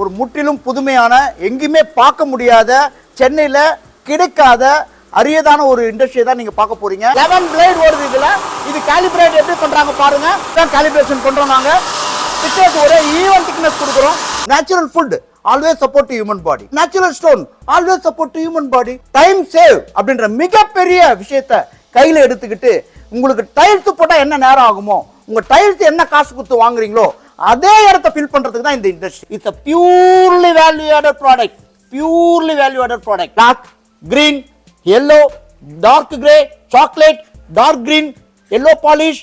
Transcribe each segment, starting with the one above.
ஒரு முற்றிலும் புதுமையான எங்கேயுமே பார்க்க முடியாத சென்னையில் கிடைக்காத அரியதான ஒரு இண்டஸ்ட்ரியை தான் நீங்கள் பார்க்க போறீங்க. லெவன் பிளேட் ஓடுது இதில். இது காலிபிரேட் எப்படி பண்ணுறாங்க பாருங்க. தான் காலிபிரேஷன் பண்ணுறோம் நாங்கள் பிக்சர்ஸ் ஒரே ஈவன் திக்னஸ் கொடுக்குறோம். Natural food always support to human body natural stone always support to human body time save அப்படின்ற மிகப்பெரிய விஷயத்த கையில் எடுத்துக்கிட்டு உங்களுக்கு டைல்ஸ் போட்டால் என்ன நேரம் ஆகுமோ உங்கள் டைல்ஸ் என்ன காசு கொடுத்து வாங்குறீங்களோ அதே இடத்த ஃபில் பண்றதுக்கு தான் இந்த industry it's a purely value added product purely value added product black green yellow dark grey chocolate dark green yellow polish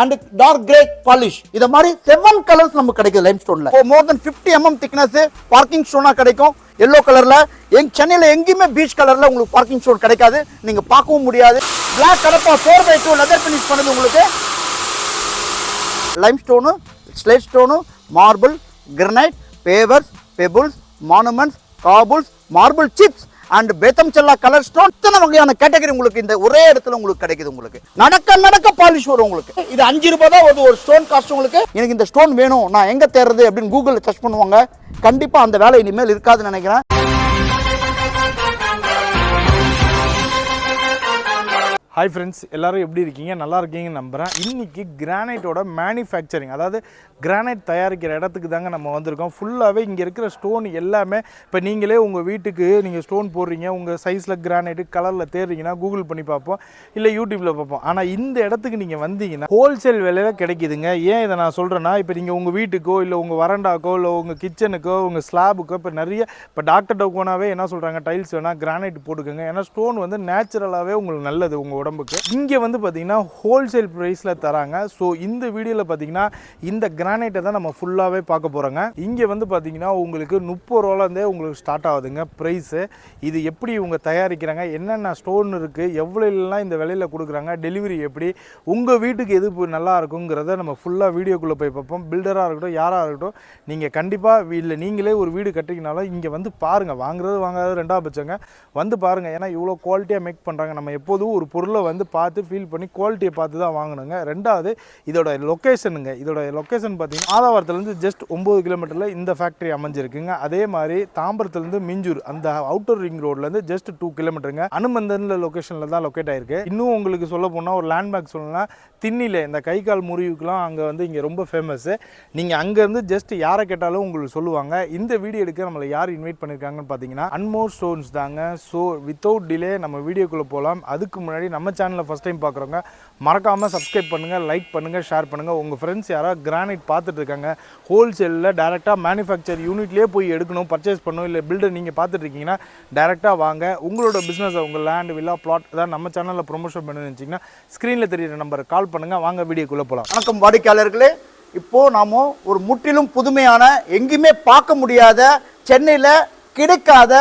and dark grey polish இத மாதிரி செவன் கலர்ஸ் நமக்கு கிடைக்குது lime ஸ்டோன்ல more than fifty MM thickness parking ஸ்டோனா கிடைக்கும். Yellow கலர்ல எங் சென்னையில எங்கேயுமே beach கலர்ல உங்களுக்கு பார்க்கிங் ஸ்டோன் கிடைக்காது. நீங்க பார்க்கவும் முடியாது. Black colour four by two leather finish பண்ணுது உங்களுக்கு. Lime stone slate stone marble granite pavers pebbles monuments cobbles marble chips and Betamcherla colour stone இத்தனை வகையான கேட்டகரி உங்களுக்கு இந்த ஒரே இடத்துல உங்களுக்கு கிடைக்குது உங்களுக்கு. நடக்க நடக்க பாலிஷ் வரும் உங்களுக்கு. இது அஞ்சு ரூபாய் தான் ஒரு ஒரு ஸ்டோன் காஸ்ட் உங்களுக்கு. எனக்கு இந்த ஸ்டோன் வேணும். நான் எங்கே தேடுறது அப்படின்னு கூகுளில் சர்ச் பண்ணுவாங்க. கண்டிப்பாக அந்த வேலை இனிமேல் இருக்காதுன்னு நினைக்கிறேன். ஹாய் ஃப்ரெண்ட்ஸ் எல்லாரும் எப்படி இருக்கீங்க? நல்லா இருக்கீங்கன்னு நம்புகிறேன் இன்றைக்கி கிரானைட்டோட மேனுஃபேக்சரிங் அதாவது கிரானைட் தயாரிக்கிற இடத்துக்கு தாங்க நம்ம வந்திருக்கோம். ஃபுல்லாகவே இங்கே இருக்கிற ஸ்டோன் எல்லாமே இப்போ நீங்களே உங்கள் வீட்டுக்கு நீங்கள் ஸ்டோன் போடுறீங்க உங்கள் சைஸில் கிரானைட்டு கலரில் தேடுறீங்கன்னா கூகுள் பண்ணி பார்ப்போம். இல்லை யூடியூப்பில் பார்ப்போம். ஆனால் இந்த இடத்துக்கு நீங்கள் வந்தீங்கன்னா ஹோல்சேல் விலையில் கிடைக்குதுங்க. ஏன் இதை நான் சொல்கிறேன்னா இப்போ நீங்கள் உங்கள் வீட்டுக்கோ இல்லை உங்கள் வரண்டாக்கோ இல்லை உங்கள் கிச்சனுக்கோ உங்கள் ஸ்லாபுக்கோ இப்போ நிறைய இப்போ டாக்டர் டோக்கோனாவே என்ன சொல்கிறாங்க டைல்ஸ் வேணால் கிரானைட் போட்டுக்கோங்க. ஏன்னா ஸ்டோன் வந்து நேச்சுரலாகவே உங்களுக்கு நல்லது உங்கள் உடம்புக்கு. இங்கே வந்து பார்த்தீங்கன்னா ஹோல்சேல் ப்ரைஸில் தராங்க. ஸோ இந்த வீடியோவில் பார்த்தீங்கன்னா இந்த கிரானைட்டை தான் நம்ம ஃபுல்லாகவே பார்க்க போகிறோங்க இங்கே வந்து பார்த்தீங்கன்னா உங்களுக்கு முப்பது ரூபாலேருந்தே உங்களுக்கு ஸ்டார்ட் ஆகுதுங்க ப்ரைஸு இது எப்படி இவங்க தயாரிக்கிறாங்க? என்னென்ன ஸ்டோன் இருக்குது எவ்வளோலாம் இந்த விலையில் கொடுக்குறாங்க? டெலிவரி எப்படி? உங்கள் வீட்டுக்கு எது இப்போ நல்லா இருக்குங்கிறத நம்ம ஃபுல்லாக வீடியோக்குள்ளே போய் பார்ப்போம். பில்டராக இருக்கட்டும் யாராக இருக்கட்டும் நீங்கள் கண்டிப்பாக இல்லை நீங்களே ஒரு வீடு கட்டிக்கினாலும் இங்கே வந்து பாருங்கள் வாங்குறது வாங்காதது ரெண்டாவது பட்சங்க. வந்து பாருங்கள் ஏன்னா இவ்வளோ குவாலிட்டியாக மேக் பண்ணுறாங்க நம்ம எப்போதும் ஒரு பொருள் வந்து பார்த்து ஃபீல் பண்ணி குவாலிட்டியை பார்த்து தான் வாங்கணுங்க. ரெண்டாவது இதோட லொக்கேஷனுங்க இதோட லொக்கேஷன் பார்த்தீங்கன்னா ஆதாவரத்துலேருந்து ஜஸ்ட் ஒம்பது கிலோமீட்டரில் இந்த ஃபேக்ட்ரி அமைஞ்சிருக்குங்க. அதே மாதிரி தாம்பரத்துலேருந்து மிஞ்சூர் அந்த அவுட்டர் ரிங் ரோட்லேருந்து ஜஸ்ட் டூ கிலோமீட்டருங்க அனுமந்தனில் லொக்கேஷனில் தான் லொக்கேட் ஆயிருக்கு. இன்னும் உங்களுக்கு சொல்ல போனால் ஒரு லேண்ட்மார்க் சொல்லலாம் திண்ணில இந்த கை கால் முறிவுக்குலாம் அங்கே வந்து இங்கே ரொம்ப ஃபேமஸ்ஸு நீங்கள் அங்கேருந்து ஜஸ்ட் யாரை கேட்டாலும் உங்களுக்கு சொல்லுவாங்க. இந்த வீடியோ எடுக்க நம்மளை யார் இன்வைட் பண்ணியிருக்காங்கன்னு பார்த்தீங்கன்னா அன்மோர் ஸ்டோன்ஸ் தாங்க. ஸோ வித்தவுட் டிலே நம்ம வீடியோக்குள்ளே போகலாம். அதுக்கு முன்னாடி நம்ம நம்ம சேனலை ஃபஸ்ட் டைம் பார்க்குறவங்க மறக்காமல் சப்ஸ்கிரைப் பண்ணுங்கள் லைக் பண்ணுங்கள் ஷேர் பண்ணுங்கள் உங்கள் ஃப்ரெண்ட்ஸ் யாராவது கிரானைட் பார்த்துட்டு இருக்காங்க ஹோல்சேலில் டேரெக்டாக மேனுஃபேக்சர் யூனிட்லேயே போய் எடுக்கணும் பர்ச்சேஸ் பண்ணணும் இல்லை பில்டர் நீங்கள் பார்த்துட்டு இருக்கீங்கன்னா டேரெக்டாக வாங்க. உங்களோட பிஸ்னஸை உங்கள் லேண்ட் வில்லா பிளாட் தான் நம்ம சேனலில் ப்ரொமோஷன் பண்ணணும்னு நினச்சிங்கன்னா ஸ்க்ரீனில் தெரியுற நம்பருக்கு கால் பண்ணுங்கள் வாங்க வீடியோக்குள்ளே போகலாம் வணக்கம் வாடிக்கையாளர்களே. இப்போது நாம ஒரு முற்றிலும் புதுமையான எங்கேயுமே பார்க்க முடியாத சென்னையில் கிடைக்காத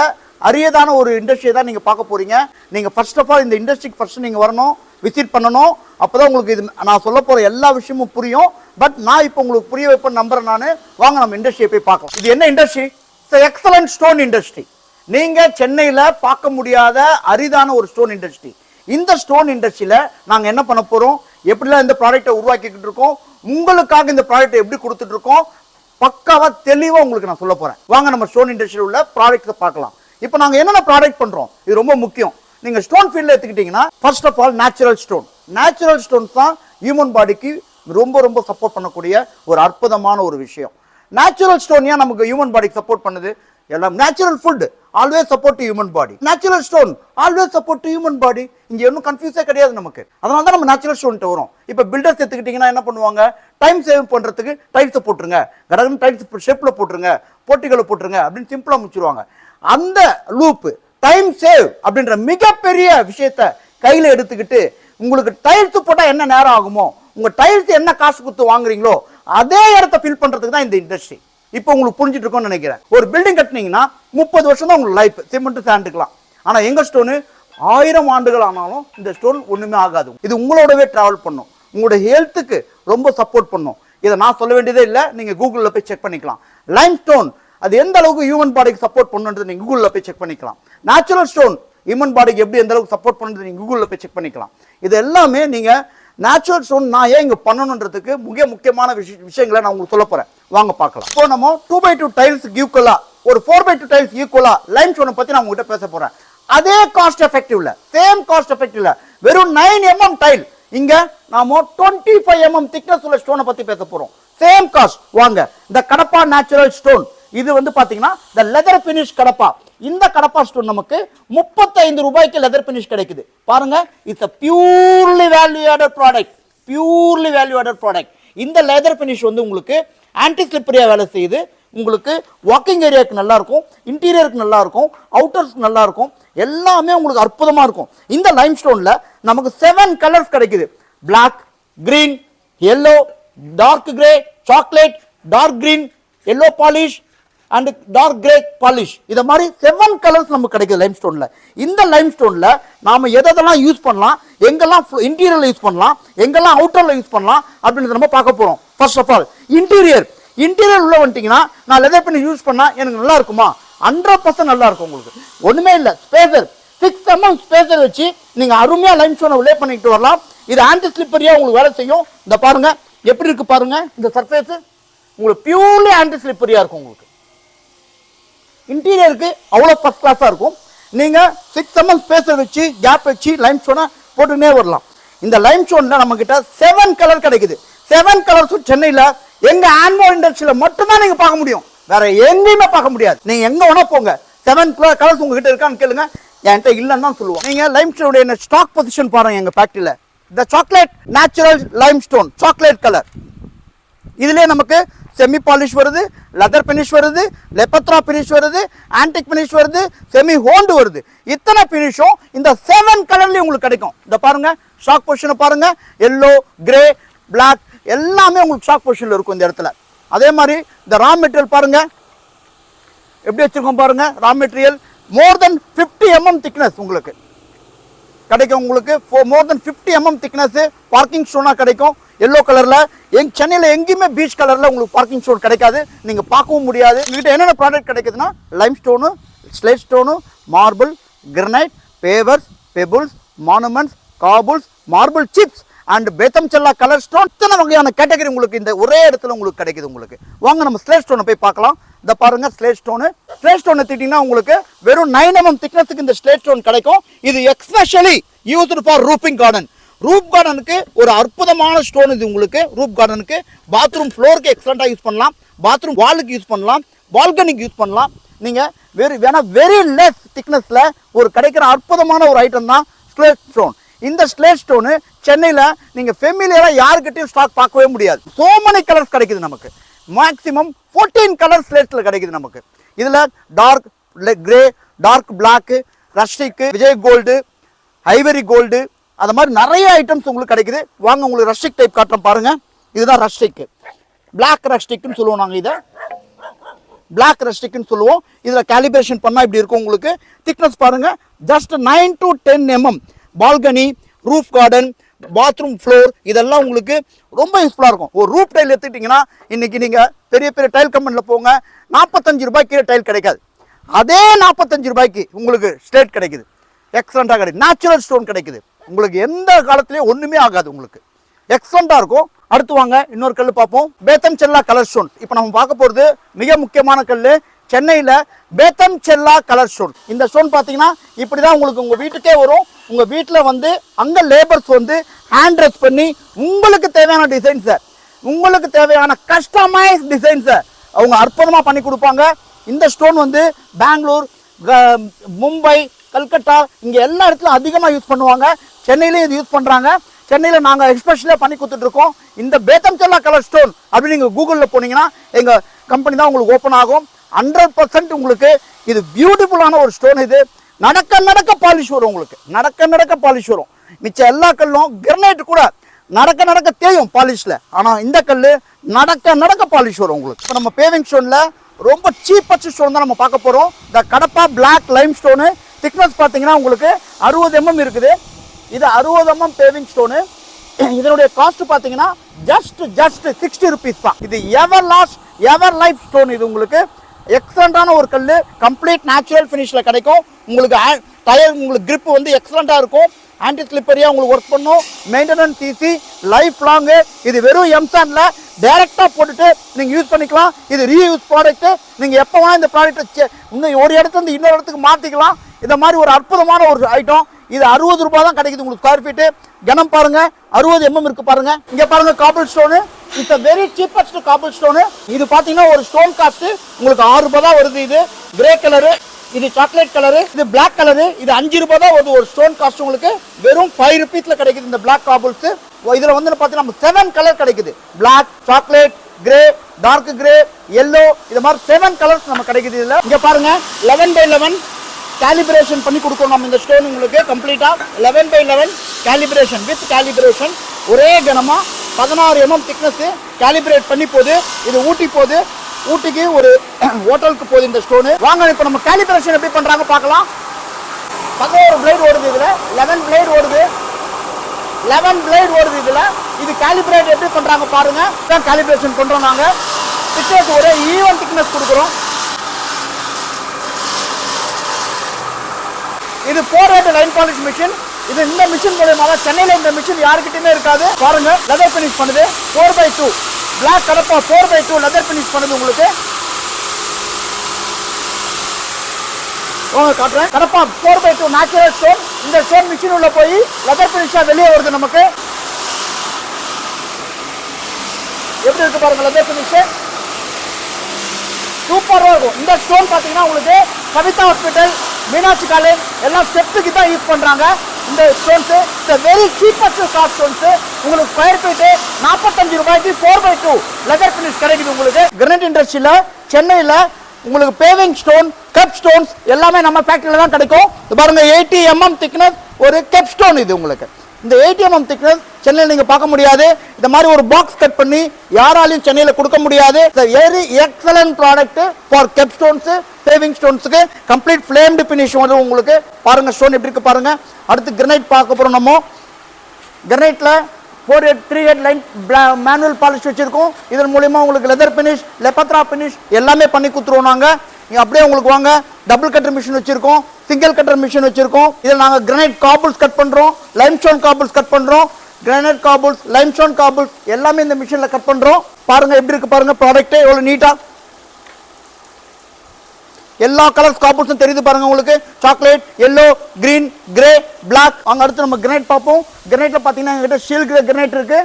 அரியதான ஒரு இண்டஸ்ட்ரியை தான் நீங்கள் பார்க்க போறீங்க. நீங்கள் ஃபர்ஸ்ட் ஆஃப் ஆல் இந்த இண்டஸ்ட்ரிக்கு ஃபர்ஸ்ட் நீங்கள் வரணும் விசிட் பண்ணணும். அப்போ தான் உங்களுக்கு இது நான் சொல்ல போகிற எல்லா விஷயமும் புரியும். பட் நான் இப்போ உங்களுக்கு புரிய வைப்பேன் நம்புறேன் நான். வாங்க நம்ம இண்டஸ்ட்ரியை போய் பார்க்கலாம். இது என்ன இண்டஸ்ட்ரி எக்ஸலன்ட் ஸ்டோன் இண்டஸ்ட்ரி நீங்கள் சென்னையில் பார்க்க முடியாத அரிதான ஒரு ஸ்டோன் இண்டஸ்ட்ரி இந்த ஸ்டோன் இண்டஸ்ட்ரியில் நாங்கள் என்ன பண்ண போகிறோம் எப்படிலாம் இந்த ப்ராடக்ட்டை உருவாக்கிக்கிட்டு இருக்கோம்? உங்களுக்காக இந்த ப்ராடக்ட்டை எப்படி கொடுத்துட்டு இருக்கோம்? தெளிவாக உங்களுக்கு நான் சொல்ல போகிறேன் வாங்க நம்ம ஸ்டோன் இண்டஸ்ட்ரியில் உள்ள ப்ராடக்ட்ஸை பார்க்கலாம். இப்போ நாங்கள் என்னென்ன ப்ராடக்ட் பண்ணுறோம் இது ரொம்ப முக்கியம். நீங்கள் ஸ்டோன் ஃபீல்டில் எடுத்துக்கிட்டிங்கன்னா first of all natural stone natural stones தான் ஹியூமன் பாடிக்கு ரொம்ப ரொம்ப சப்போர்ட் பண்ணக்கூடிய ஒரு அற்புதமான ஒரு விஷயம். நேச்சுரல் ஸ்டோன் ஏன் நமக்கு ஹியூமன் பாடிக்கு சப்போர்ட் பண்ணுது? எல்லாம் natural food always support to human body natural stone always support to human body இங்கே ஒன்றும் கன்ஃபியூஸே கிடையாது நமக்கு. அதனால தான் நம்ம நேச்சுரல் ஸ்டோன்ட்டு வரும். இப்போ பில்டர்ஸ் எடுத்துக்கிட்டிங்கன்னா என்ன பண்ணுவாங்க? டைம் சேவ் பண்ணுறதுக்கு டைல்ஸை போட்டுருங்க. கடகன் டைல்ஸ் ஷேப்பில் போட்டுருங்க. போட்டிகளை போட்டுருங்க. அப்படின்னு சிம்பிளாக முடிச்சிருவாங்க. அந்த லூப்பு டைம் சேவ் அப்படின்ற மிகப்பெரிய விஷயத்த கையில் எடுத்துக்கிட்டு உங்களுக்கு டைல்ஸ் போட்டால் என்ன நேரம் ஆகுமோ உங்கள் டைல்ஸ் என்ன காசு கொடுத்து வாங்குறீங்களோ அதே இடத்த ஃபில் பண்ணுறதுக்கு தான் இந்த இண்டஸ்ட்ரி இப்போ உங்களுக்கு புரிஞ்சுட்டு இருக்கோம்னு நினைக்கிறேன். ஒரு பில்டிங் கட்டினீங்கன்னா முப்பது வருஷம் தான் உங்களுக்கு லைஃப் சிமெண்ட் சாண்டுக்கலாம் ஆனால் எங்கள் ஸ்டோனு ஆயிரம் ஆண்டுகள் ஆனாலும் இந்த ஸ்டோன் ஒன்றுமே ஆகாது. இது உங்களோடவே ட்ராவல் பண்ணும். உங்களோட ஹெல்த்துக்கு ரொம்ப சப்போர்ட் பண்ணும். இதை நான் சொல்ல வேண்டியதே இல்லை. நீங்கள் கூகுளில் போய் செக் பண்ணிக்கலாம். லைம் ஸ்டோன் அது எந்த அளவுக்கு ஹியூமன் பாடிக்கு சப்போர்ட் பண்ணுன்றது நீங்கள் கூகுளில் போய் செக் பண்ணிக்கலாம். நேச்சுரல் ஸ்டோன் ஹியூமன் பாடிக்கு எப்படி எந்த அளவுக்கு சப்போர்ட் பண்ணுறது நீங்கள் கூகுளில் போய் செக் பண்ணிக்கலாம். இது எல்லாமே நீங்கள் நேச்சுரல் ஸ்டோன் நான் ஏன் இங்கே பண்ணணுன்றதுக்கு மிக முக்கியமான விஷய விஷயங்களை நான் உங்களுக்கு சொல்ல போகிறேன் வாங்க பார்க்கலாம். இப்போ நம்ம டூ பை டூ டைல்ஸ் ஈக்குவலா ஒரு ஃபோர் பை டூ டைல்ஸ் ஈக்குவலா லைம் ஸ்டோனை பற்றி நான் உங்கள்கிட்ட பேச போகிறேன் அதே காஸ்ட் எஃபெக்டிவ்ல சேம் காஸ்ட் எஃபெக்டிவ்ல வெறும் நைன் எம்எம் டைல் இங்க நாம டுவெண்ட்டி ஃபைவ் எம்எம் திக்னஸ் உள்ள ஸ்டோனை பத்தி பேச போறோம். சேம் காஸ்ட் வாங்க. இந்த கடப்பா நேச்சுரல் ஸ்டோன் இது வந்து பார்த்தீங்கன்னா இந்த லெதர் ஃபினிஷ் கடப்பா. இந்த கடப்பா ஸ்டோன் நமக்கு முப்பத்தைந்து ரூபாய்க்கு லெதர் ஃபினிஷ் கிடைக்குது. பாருங்க it's a purely value added product purely value added product இந்த லெதர் ஃபினிஷ் வந்து உங்களுக்கு ஆன்டி ஸ்லிப்பரியாக வேலை செய்யுது. உங்களுக்கு வாக்கிங் ஏரியாவுக்கு நல்லா இருக்கும் இன்டீரியருக்கு நல்லா இருக்கும் அவுட்டர்ஸ்க்கு நல்லா இருக்கும் எல்லாமே உங்களுக்கு அற்புதமாக இருக்கும். இந்த லைம் ஸ்டோனில் நமக்கு செவன் கலர்ஸ் கிடைக்குது. Black green yellow dark grey chocolate dark green yellow polish and dark grey polish இதை மாதிரி செவன் கலர்ஸ் நமக்கு கிடைக்குது லைம் ஸ்டோனில் இந்த லைம் ஸ்டோனில் நாம் எதெல்லாம் யூஸ் பண்ணலாம்? எங்கெல்லாம் இன்டீரியரில் யூஸ் பண்ணலாம்? எங்கெல்லாம் அவுட்டரில் யூஸ் பண்ணலாம்? அப்படின்றத நம்ம பார்க்க போகிறோம் first of all interior interior உள்ள வந்துட்டிங்கன்னா நான் லெதர் பண்ணி யூஸ் பண்ணால் எனக்கு நல்லா இருக்குமா? ஹண்ட்ரட் பர்சன்ட் நல்லா இருக்கும் உங்களுக்கு. ஒன்றுமே இல்லை. ஸ்பேசர் சிக்ஸ் எம்எம் ஸ்பேசர் வச்சு நீங்கள் அருமையாக லைம் ஸ்டோனை லே பண்ணிட்டு வரலாம். இது ஆன்டி ஸ்லிப்பரியாக உங்களுக்கு வேலை செய்யும். இந்த பாருங்கள் எப்படி இருக்குது பாருங்கள் இந்த சர்ஃபேஸு உங்களுக்கு பியூர்லி ஆன்டி ஸ்லிப்பரியாக இருக்கும் உங்களுக்கு. இன்டீரியருக்கு அவ்வளோ ஃபஸ்ட் கிளாஸாக இருக்கும். நீங்கள் சிக்ஸ் எம்எல் ஸ்பேஸை வச்சு கேப் வச்சு லைம் ஸ்டோனை போட்டுக்கினே வரலாம். இந்த லைம் ஸ்டோனில் நம்மக்கிட்ட செவன் கலர் கிடைக்குது. செவன் கலர்ஸும் சென்னையில் எங்கள் ஆன்வல் இண்டஸ்ட்ரியில் மட்டும்தான் நீங்கள் பார்க்க முடியும். வேற எங்கேயுமே பார்க்க முடியாது. நீங்கள் எங்கே வேணா போங்க. செவன் கலர்ஸ் உங்ககிட்ட இருக்கான்னு கேளுங்க. என்கிட்ட இல்லைன்னு தான் சொல்லுவோம். நீங்கள் லைம் ஸ்டோனுடைய ஸ்டாக் பொசிஷன் பாருங்க எங்கள் ஃபேக்ட்ரியில் இந்த chocolate natural lime stone chocolate colour இதுலேயே நமக்கு செமி பாலிஷ் வருது லெதர் ஃபினிஷ் வருது லெப்பத்ரா ஃபினிஷ் வருது ஆன்டிக் ஃபினிஷ் வருது செமி ஹோண்டு வருது. இத்தனை ஃபினிஷும் இந்த செவன் கலர்லேயும் உங்களுக்கு கிடைக்கும். இந்த பாருங்க ஷாக் பொசிஷனை பாருங்க எல்லோ கிரே பிளாக் எல்லாமே உங்களுக்கு ஷாக் பொசிஷனில் இருக்கும் இந்த இடத்துல. அதே மாதிரி இந்த ரா மெட்டீரியல் பாருங்க எப்படி வச்சிருக்கோம் பாருங்க raw material more than 50 MM thickness உங்களுக்கு. கிடைக்கும் உங்களுக்கு more than fifty MM thickness parking ஸ்டோனாக கிடைக்கும். எல்லோ கலரில் எங் சென்னையில் எங்கேயுமே பீச் கலரில் உங்களுக்கு பார்க்கிங் ஸ்டோர் கிடைக்காது. நீங்கள் பார்க்கவும் முடியாது. எங்கள்கிட்ட என்னென்ன ப்ராடக்ட் கிடைக்குதுன்னா lime stone slate stone marble granite pavers pebbles monuments cobbles marble chips and Betamcherla colour stone இத்தனை வகையான கேட்டகரி உங்களுக்கு இந்த ஒரே இடத்துல உங்களுக்கு கிடைக்குது உங்களுக்கு. வாங்க நம்ம ஸ்லேட் ஸ்டோனை போய் பார்க்கலாம். இந்த பாருங்க ஸ்லேட் ஸ்டோனு ஸ்லேட் ஸ்டோனை திட்டிங்கன்னா உங்களுக்கு வெறும் நைன் எம்எம் திக்னஸுக்கு இந்த ஸ்லேட் ஸ்டோன் கிடைக்கும். இது especially used for roofing garden roof கார்டனுக்கு ஒரு அற்புதமான ஸ்டோன் இது உங்களுக்கு. ரூப் கார்டனுக்கு பாத்ரூம் ஃப்ளோருக்கு எக்ஸலண்ட்டாக யூஸ் பண்ணலாம். பாத்ரூம் வாலுக்கு யூஸ் பண்ணலாம். பால்கனிக்கு யூஸ் பண்ணலாம். நீங்கள் வெரி வேணா வெரி லெஸ் திக்னஸில் ஒரு கிடைக்கிற அற்புதமான ஒரு ஐட்டம் தான் ஸ்லேட் ஸ்டோன் இந்த ஸ்லேட் ஸ்டோனு சென்னையில் நீங்கள் ஃபெமிலியராக யாருக்கிட்டையும் ஸ்டாக் பார்க்கவே முடியாது. சோமனை கலர்ஸ் கிடைக்குது நமக்கு. மேக்ஸிமம் ஃபோர்டீன் கலர் ஸ்லேட்டில் கிடைக்குது நமக்கு. இதில் dark grey dark black rustic Vijay gold ivory gold அது மாதிரி நிறைய ஐட்டம்ஸ் உங்களுக்கு கிடைக்குது. வாங்க உங்களுக்கு ரஷ்டிக் டைப் காட்டுறேன் பாருங்க. இதுதான் ரஷ்டிக்கு பிளாக் ரஷ்டிக்னு சொல்லுவோம் நாங்கள் இதை. பிளாக் ரெஸ்டிக்னு சொல்லுவோம். இதில் கேலிபிரேஷன் பண்ணால் இப்படி இருக்கும் உங்களுக்கு. திக்னஸ் பாருங்கள் just nine to ten MM balcony roof garden bathroom floor இதெல்லாம் உங்களுக்கு ரொம்ப யூஸ்ஃபுல்லாக இருக்கும். ஒரு ரூப் டைல் எடுத்துக்கிட்டிங்கன்னா இன்றைக்கி நீங்கள் பெரிய பெரிய டைல் கம்பெனியில் போங்க. நாற்பத்தஞ்சு ரூபாய்க்கு டைல் கிடைக்காது. அதே நாற்பத்தஞ்சு ரூபாய்க்கு உங்களுக்கு ஸ்டேட் கிடைக்குது. எக்ஸலண்ட்டாக கிடைக்குது. நேச்சுரல் ஸ்டோன் கிடைக்குது. உங்களுக்கு எந்த காலத்துலேயும் ஒன்றுமே ஆகாது உங்களுக்கு. எக்ஸலண்ட்டாக இருக்கும். அடுத்து வாங்க இன்னொரு கல் பார்ப்போம். பேத்தம் செல்லா கலர் ஸ்டோன் இப்போ நம்ம பார்க்க போகிறது மிக முக்கியமான கல் சென்னையில் பேத்தம் செல்லா கலர் ஸ்டோன் இந்த ஸ்டோன் பார்த்தீங்கன்னா இப்படி தான் உங்களுக்கு உங்கள் வீட்டுக்கே வரும். உங்கள் வீட்டில் வந்து அங்கே லேபர்ஸ் வந்து ஹேண்ட் ரெஸ் பண்ணி உங்களுக்கு தேவையான டிசைன்ஸை உங்களுக்கு தேவையான கஸ்டமைஸ் டிசைன்ஸை அவங்க அற்புதமாக பண்ணி கொடுப்பாங்க. இந்த ஸ்டோன் வந்து பெங்களூர் க- மும்பை கல்கட்டா இங்கே எல்லா இடத்துலையும் அதிகமாக யூஸ் பண்ணுவாங்க. சென்னையிலையும் இது யூஸ் பண்ணுறாங்க சென்னையில் நாங்கள் எக்ஸ்பெஷலாக பண்ணி கொடுத்துட்ருக்கோம் இந்த பேத்தம் செல்லா கலர் ஸ்டோன் அப்படின்னு நீங்கள் கூகுளில் போனீங்கன்னா எங்கள் கம்பெனி தான் உங்களுக்கு ஓப்பன் ஆகும். ஹண்ட்ரட் பர்சன்ட் உங்களுக்கு இது பியூட்டிஃபுல்லான ஒரு ஸ்டோன் இது. நடக்க நடக்க பாலிஷ் வரும் உங்களுக்கு. நடக்க நடக்க பாலிஷ் வரும். மிச்சம் எல்லா கல்லும் கிரனைட் கூட நடக்க நடக்க தேயும் பாலிஷில் ஆனால் இந்த கல் நடக்க நடக்க பாலிஷ் வரும் உங்களுக்கு. இப்போ நம்ம பேவிங் ஸ்டோனில் ரொம்ப சீப்பஸ்ட் ஸ்டோன் தான் நம்ம பார்க்க போகிறோம் இந்த Kadapa black lime stone thickness பார்த்தீங்கன்னா உங்களுக்கு அறுபது எம்எம் இருக்குது. இது அறுபது எம்எம் பேவிங் ஸ்டோனு இதனுடைய காஸ்ட் பார்த்தீங்கன்னா ஜஸ்ட் ஜஸ்ட் சிக்ஸ்டி ருபீஸ் தான். இது ever last ever life stone இது உங்களுக்கு. எக்ஸலண்டான ஒரு கல் கம்ப்ளீட் நேச்சுரல் ஃபினிஷில் கிடைக்கும். உங்களுக்கு டயர் உங்களுக்கு கிரிப் வந்து எக்ஸலண்ட்டாக இருக்கும். ஆன்டி ஸ்லிப்பரியாக உங்களுக்கு ஒர்க் பண்ணும். மெயின்டெனன்ஸ் ஈஸி லைஃப் லாங்கு இது வெறும் எம்சாண்டில் டைரெக்டாக போட்டுட்டு நீங்கள் யூஸ் பண்ணிக்கலாம். இது ரீயூஸ் ப்ராடக்ட்டு நீங்கள் எப்போ வேணால் இந்த ப்ராடக்ட்டை இன்னும் ஒரு இடத்துல இருந்து இன்னொரு இடத்துக்கு மாற்றிக்கலாம் இந்த மாதிரி ஒரு அற்புதமான ஒரு ஐட்டம் இது அறுபது ரூபாய் தான் கிடைக்குது உங்களுக்கு ஸ்கொயர் ஃபீட்டு கனம் பாருங்க. அறுபது எம்எம் இருக்கு பாருங்க. இங்க பாருங்க cobble stone it's a very cheapest cobble stone இது பாத்தீங்கன்னா ஒரு ஸ்டோன் காஸ்ட் உங்களுக்கு ஆறு ரூபாய் தான் வருது இது. கிரே கலரு இது சாக்லேட் கலரு இது பிளாக் கலரு இது அஞ்சு ரூபாய் தான் வருது ஒரு ஸ்டோன் காஸ்ட் உங்களுக்கு. வெறும் ஃபைவ் ருபீஸ்ல கிடைக்குது இந்த பிளாக் காபிள்ஸ் இதுல வந்து பார்த்தீங்கன்னா நம்ம செவன் கலர் கிடைக்குது. Black chocolate grey dark grey yellow இது மாதிரி செவன் கலர்ஸ் நம்ம கிடைக்குது இதுல. இங்க பாருங்க. லெவன் பை லெவன் கேலிபிரேஷன் பண்ணி கொடுக்கணும் நம்ம இந்த ஸ்டோன் உங்களுக்கு கம்ப்ளீட்டாக eleven by eleven calibration with calibration ஒரே கனமாக பதினாறு எம்எம் திக்னஸ்ஸு கேலிபிரேட் பண்ணி போகுது இது ஊட்டி போகுது ஊட்டிக்கு ஒரு ஹோட்டலுக்கு போகுது இந்த ஸ்டோனு வாங்க இப்போ நம்ம கேலிபிரேஷன் எப்படி பண்ணுறாங்க பார்க்கலாம். பதினோரு பிளேட் ஓடுது இதில் லெவன் பிளேட் ஓடுது. லெவன் பிளேட் ஓடுது இதில். இது கேலிபிரேட் எப்படி பண்ணுறாங்க பாருங்கள் தான் கேலிபிரேஷன் பண்ணுறோம் நாங்கள் பிக்சர்ஸ் ஒரே ஈவன் திக்னஸ் கொடுக்குறோம். இது ஃபோர் ரேட் லைன் பாலிஷ் மிஷின் இது இந்த மிஷின் மூலயமா தான் சென்னையில் இந்த மிஷின் யாருக்கிட்டயுமே இருக்காது. பாருங்க லெதர் ஃபினிஷ் பண்ணுது. Four by two black கலப்பா four by two leather finish பண்ணுது உங்களுக்கு. காட்டுறேன். Kadapa four by two natural stone இந்த ஸ்டோன் மிஷின் உள்ள போய் லெதர் ஃபினிஷாக வெளியே வருது நமக்கு. எப்படி இருக்கு பாருங்க லெதர் ஃபினிஷ் சூப்பராக இருக்கும். இந்த ஸ்டோன் பார்த்தீங்கன்னா உங்களுக்கு கவிதா ஹாஸ்பிட்டல் மீனாட்சி காலே எல்லாம் ஸ்டெப்ஸுக்கு தான் யூஸ் பண்ணுறாங்க இந்த ஸ்டோன்ஸு இந்த வெரி சீப்பஸ்ட் சாஃப்ட் ஸ்டோன்ஸு உங்களுக்கு ஸ்கொயர் ஃபீட்டு நாற்பத்தஞ்சு ரூபாய்க்கு four by two leather finish கிடைக்குது உங்களுக்கு. கிரனைட் இண்டஸ்ட்ரியில் சென்னையில் உங்களுக்கு பேவிங் ஸ்டோன் கப் ஸ்டோன்ஸ் எல்லாமே நம்ம ஃபேக்ட்ரியில் தான் கிடைக்கும். இது பாருங்க எயிட்டி எம்எம் திக்னஸ் ஒரு கப் ஸ்டோன் இது உங்களுக்கு. இந்த ஏடிஎம்எம் திக்னஸ் சென்னையில் நீங்க பார்க்க முடியாது. இந்த மாதிரி ஒரு பாக்ஸ் கட் பண்ணி யாராலையும் சென்னையில் கொடுக்க முடியாது. Very excellent product for kerb stones saving ஸ்டோன்ஸுக்கு complete flamed finish வந்து உங்களுக்கு பாருங்க ஸ்டோன் எப்படி இருக்கு பாருங்க. அடுத்து கிரனைட் பார்க்க போறோம் நம்ம. கிரனைட்ல four eight three eight line manual polish வச்சுருக்கோம். இதன் மூலிமா உங்களுக்கு லெதர் ஃபினிஷ் லெப்பத்ரா ஃபினிஷ் எல்லாமே பண்ணி கொடுத்துருவோம் நாங்கள் நீங்கள் அப்படியே உங்களுக்கு வாங்க. டபுள் கட்டர் மிஷின் வச்சுருக்கோம். சிங்கிள் கட்டர் மிஷின் வச்சுருக்கோம். இதில் நாங்கள் கிரனைட் காபிள்ஸ் கட் பண்ணுறோம் லைம் ஸ்டோன் காபிள்ஸ் கட் பண்ணுறோம் granite cobbles lime stone cobbles எல்லாமே இந்த மிஷினில் கட் பண்ணுறோம் பாருங்கள் எப்படி இருக்குது பாருங்கள் ப்ராடக்ட்டே எவ்வளோ நீட்டாக எல்லா கலர்ஸ் காம்பவுண்ட்ஸும் தெரியுது பாருங்க உங்களுக்கு. Chocolate yellow green grey black அங்க அடுத்து நம்ம கிரனைட் பார்ப்போம். கிரனைட்ல பாத்தீங்கன்னா எங்ககிட்ட ஷீல் கிரே கிரனைட் இருக்கு.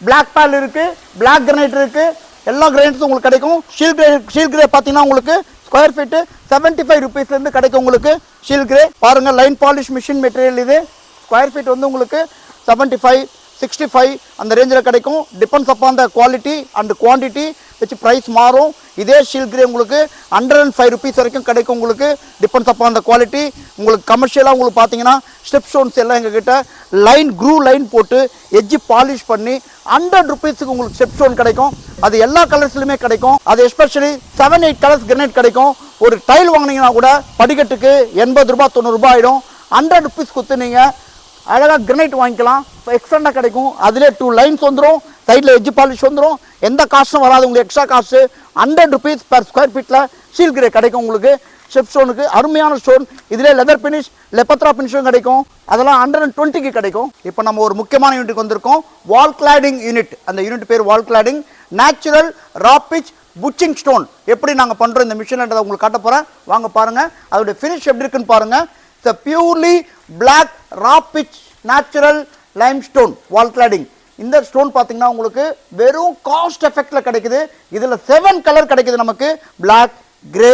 பிளாக் பால் இருக்கு. பிளாக் கிரனைட் இருக்கு. எல்லா கிரனைட்ஸும் உங்களுக்கு கிடைக்கும். ஷீல் கிரே ஷீல் கிரே பாத்தீங்கன்னா உங்களுக்கு ஸ்கொயர் ஃபீட்டு செவன்ட்டி ஃபைவ் ருபீஸ்லேருந்து கிடைக்கும் உங்களுக்கு ஷீல் கிரே பாருங்க லைன் பாலிஷ் மிஷின் மெட்டீரியல் இது. ஸ்கொயர் ஃபீட் வந்து உங்களுக்கு செவன்ட்டி ஃபைவ் சிக்ஸ்டி ஃபைவ் அந்த ரேஞ்சில் கிடைக்கும். Depends upon the quality and quantity வச்சு ப்ரைஸ் மாறும். இதே ஷீல் கிரே உங்களுக்கு ஹண்ட்ரட் அண்ட் ஃபைவ் ருபீஸ் வரைக்கும் கிடைக்கும் உங்களுக்கு. டிபெண்ட்ஸ் அப்பான் த குவாலிட்டி உங்களுக்கு கமர்ஷியலாக உங்களுக்கு பார்த்தீங்கன்னா ஸ்டெப் ஸ்டோன்ஸ் எல்லாம் எங்ககிட்ட லைன் க்ரூ லைன் போட்டு எஜ்ஜி பாலிஷ் பண்ணி ஹண்ட்ரட் ருபீஸுக்கு உங்களுக்கு ஸ்டெப் ஸ்டோன் கிடைக்கும். அது எல்லா கலர்ஸ்லையுமே கிடைக்கும். அது especially seven eight colours granite கிடைக்கும். ஒரு டைல் வாங்குனீங்கன்னா கூட படிக்கட்டுக்கு எண்பது ரூபா தொண்ணூறுரூபா ஆகிடும் ஆயிடும். ஹண்ட்ரட் ருபீஸ் கொடுத்து நீங்கள் அழகாக கிரனைட் வாங்கிக்கலாம். எக்ஸ்டெண்டாக கிடைக்கும். அதிலே டூ லைன்ஸ் வந்துடும் சைடில் எஜ்ஜு பாலிஷ் வந்துடும் எந்த காஸ்ட்டும் வராது. உங்களுக்கு extra cost hundred rupees per square ஃபீட்டில் ஸ்டீல் கிரே கிடைக்கும் உங்களுக்கு. ஷெப் ஸ்டோனுக்கு அருமையான ஸ்டோன் இதிலே லெதர் ஃபினிஷ் லெப்பத்ரா ஃபினிஷும் கிடைக்கும். அதெல்லாம் ஹண்ட்ரட் அண்ட் டுவெண்ட்டிக்கு கிடைக்கும். இப்போ நம்ம ஒரு முக்கியமான யூனிட்டுக்கு வந்திருக்கோம். வால் கிளாடிங் யூனிட் அந்த யூனிட் பேர் வால் கிளாடிங் நேச்சுரல் ராபிச் புச்சிங் ஸ்டோன் எப்படி நாங்கள் பண்ணுறோம் இந்த மிஷின்ன்றதை உங்களுக்கு காட்ட போகிறேன் வாங்க பாருங்கள் அதோடைய ஃபினிஷ் எப்படி இருக்குன்னு பாருங்கள் it's purely black ராபிச் natural lime stone wall cladding இந்த ஸ்டோன் பார்த்தீங்கன்னா உங்களுக்கு வெறும் காஸ்ட் எஃபெக்டில் கிடைக்குது. இதில் செவன் கலர் கிடைக்குது நமக்கு. பிளாக் கிரே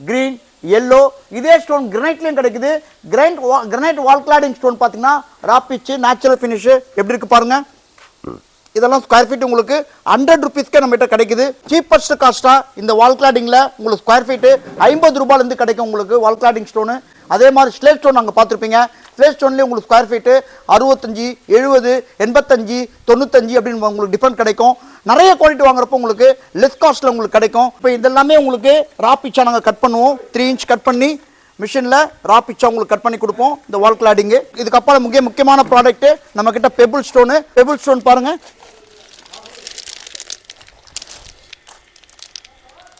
க்ரீன் எல்லோ இதே ஸ்டோன் கிரனைட்லையும் கிடைக்குது. Grind granite wall cladding stone பார்த்தீங்கன்னா ராப்பிச்சு நேச்சுரல் ஃபினிஷு எப்படி இருக்கு பாருங்க? இதெல்லாம் ஸ்கொயர் ஃபீட் உங்களுக்கு ஹண்ட்ரட் ருபீஸ்க்கே நம்மகிட்ட கிடைக்குது. சீப்பஸ்ட் காஸ்ட்டாக இந்த வால் கிளாடிங்கில் உங்களுக்கு ஸ்கொயர் ஃபீட்டு ஐம்பது ரூபாயிலேருந்து கிடைக்கும் உங்களுக்கு வால் கிளாடிங் ஸ்டோனு அதே மாதிரி ஸ்லேட் ஸ்டோன் அங்கே பார்த்துருப்பீங்க. ஸ்லேட் ஸ்டோன்லேயே உங்களுக்கு ஸ்கொயர் ஃபீட்டு அறுபத்தஞ்சி எழுபது எண்பத்தஞ்சு தொண்ணூத்தஞ்சு அப்படின்னு உங்களுக்கு டிஃபரெண்ட் கிடைக்கும். நிறைய குவாலிட்டி வாங்குறப்போ உங்களுக்கு லெஸ் காஸ்ட்டில் உங்களுக்கு கிடைக்கும். இப்போ இதெல்லாமே உங்களுக்கு ரா பிச்சா நாங்கள் கட் பண்ணுவோம். த்ரீ இன்ச் கட் பண்ணி மிஷினில் ரா பிச்சா உங்களுக்கு கட் பண்ணி கொடுப்போம். இந்த வால் கிளாடிங்கு இதுக்கப்புறம் மிக முக்கியமான ப்ராடக்ட்டு நம்மக்கிட்ட பெபிள் ஸ்டோனு பெபிள் ஸ்டோன் பாருங்கள்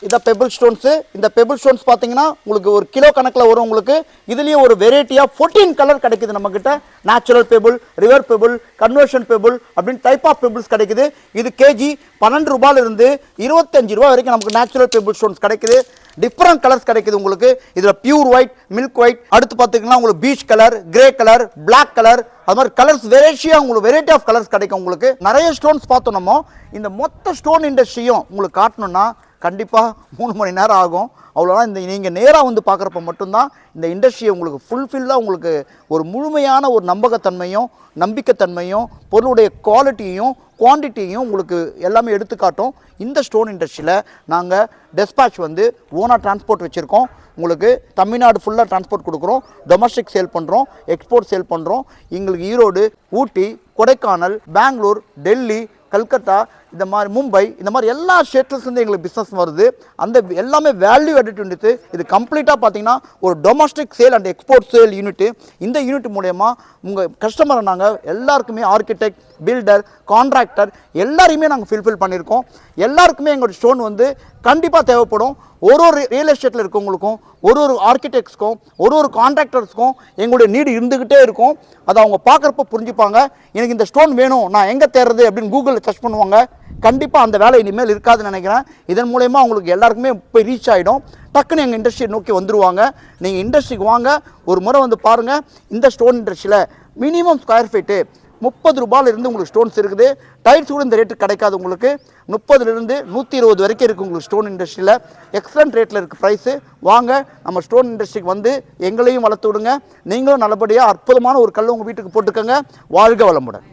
இந்த பெபிள் ஸ்டோன்ஸு இந்த பெபிள் ஸ்டோன்ஸ் பார்த்தீங்கன்னா உங்களுக்கு ஒரு கிலோ கணக்கில் வரும் உங்களுக்கு. இதுலேயும் ஒரு வெரைட்டியாக ஃபோர்டீன் கலர் கிடைக்குது நம்மக்கிட்ட natural pebble river pebble conversion pebble அப்படின்னு டைப் ஆஃப் பெபிள்ஸ் கிடைக்குது. இது கேஜி பன்னெண்டு ரூபாயிலிருந்து இருபத்தஞ்சு ரூபா வரைக்கும் நமக்கு நேச்சுரல் பெபிள் ஸ்டோன்ஸ் கிடைக்குது. டிஃப்ரெண்ட் கலர்ஸ் கிடைக்குது உங்களுக்கு. இதில் பியூர் ஒயிட் மில்க் ஒயிட் அடுத்து பார்த்தீங்கன்னா உங்களுக்கு peach colour grey colour black colour அது மாதிரி கலர்ஸ் வெரைட்டியாக உங்களுக்கு வெரைட்டி ஆஃப் கலர்ஸ் கிடைக்கும் உங்களுக்கு. நிறைய ஸ்டோன்ஸ் பார்த்தோம் நம்ம. இந்த மொத்த ஸ்டோன் இண்டஸ்ட்ரியும் உங்களுக்கு காட்டணும்னா கண்டிப்பாக மூணு மணி நேரம் ஆகும். அவ்வளோதான் இந்த நீங்கள் நேராக வந்து பார்க்குறப்ப மட்டும்தான் இந்த இண்டஸ்ட்ரியை உங்களுக்கு ஃபுல்ஃபில்லாக உங்களுக்கு ஒரு முழுமையான ஒரு நம்பகத்தன்மையும் நம்பிக்கைத்தன்மையும் பொருளுடைய குவாலிட்டியும் குவான்டிட்டியும் உங்களுக்கு எல்லாமே எடுத்துக்காட்டும். இந்த ஸ்டோன் இண்டஸ்ட்ரியில் நாங்கள் டெஸ்பேட்ச் வந்து ஓனாக டிரான்ஸ்போர்ட் வச்சுருக்கோம். உங்களுக்கு தமிழ்நாடு ஃபுல்லாக டிரான்ஸ்போர்ட் கொடுக்குறோம். டொமஸ்டிக் சேல் பண்ணுறோம் எக்ஸ்போர்ட் சேல் பண்ணுறோம் எங்களுக்கு ஈரோடு ஊட்டி கொடைக்கானல் பெங்களூர் டெல்லி கல்கத்தா இந்த மாதிரி மும்பை இந்த மாதிரி எல்லா ஸ்டேட்லேருந்து எங்களுக்கு பிஸ்னஸ் வருது. அந்த எல்லாமே வேல்யூ added யூனிட் இது கம்ப்ளீட்டாக பார்த்தீங்கன்னா ஒரு domestic sale and export sale unit இந்த யூனிட் மூலயமா உங்கள் கஸ்டமரை நாங்கள் எல்லாருக்குமே ஆர்கிடெக்ட் பில்டர் கான்ட்ராக்டர் எல்லாரையுமே நாங்கள் ஃபில்ஃபில் பண்ணியிருக்கோம். எல்லாருக்குமே எங்களோட ஸ்டோன் வந்து கண்டிப்பாக தேவைப்படும். ஒரு ஒரு ரியல் எஸ்டேட்டில் இருக்கவங்களுக்கும் ஒரு ஒரு ஆர்கிடெக்ட்ஸ்க்கும் ஒரு ஒரு கான்ட்ராக்டர்ஸ்க்கும் எங்களுடைய நீடு இருந்துக்கிட்டே இருக்கும். அதை அவங்க பார்க்குறப்ப புரிஞ்சுப்பாங்க. எனக்கு இந்த ஸ்டோன் வேணும் நான் எங்கே தேடுறது அப்படின்னு கூகுளில் சர்ச் பண்ணுவாங்க. கண்டிப்பாக அந்த வேலை இனிமேல் இருக்காதுன்னு நினைக்கிறேன். இதன் மூலயமா உங்களுக்கு எல்லாருக்குமே போய் ரீச் ஆகிடும் டக்குன்னு எங்கள் இண்டஸ்ட்ரியை நோக்கி வந்துடுவாங்க நீங்கள் இண்டஸ்ட்ரிக்கு வாங்க. ஒரு முறை வந்து பாருங்கள் இந்த ஸ்டோன் இண்டஸ்ட்ரியில் மினிமம் ஸ்கொயர் ஃபீட்டு முப்பது ரூபாயிலிருந்து உங்களுக்கு ஸ்டோன்ஸ் இருக்குது. டைல்ஸ் கூட இந்த ரேட்டு கிடைக்காது உங்களுக்கு. முப்பதுலேருந்து நூற்றி இருபது வரைக்கும் இருக்குது உங்களுக்கு ஸ்டோன் இண்டஸ்ட்ரியில் எக்ஸலண்ட் ரேட்டில் இருக்குது ப்ரைஸு வாங்க. நம்ம ஸ்டோன் இண்டஸ்ட்ரிக்கு வந்து எங்களையும் வளர்த்து விடுங்க. நீங்களும் நல்லபடியாக அற்புதமான ஒரு கல் உங்கள் வீட்டுக்கு போட்டுக்கோங்க. வாழ்க வளமுடன்.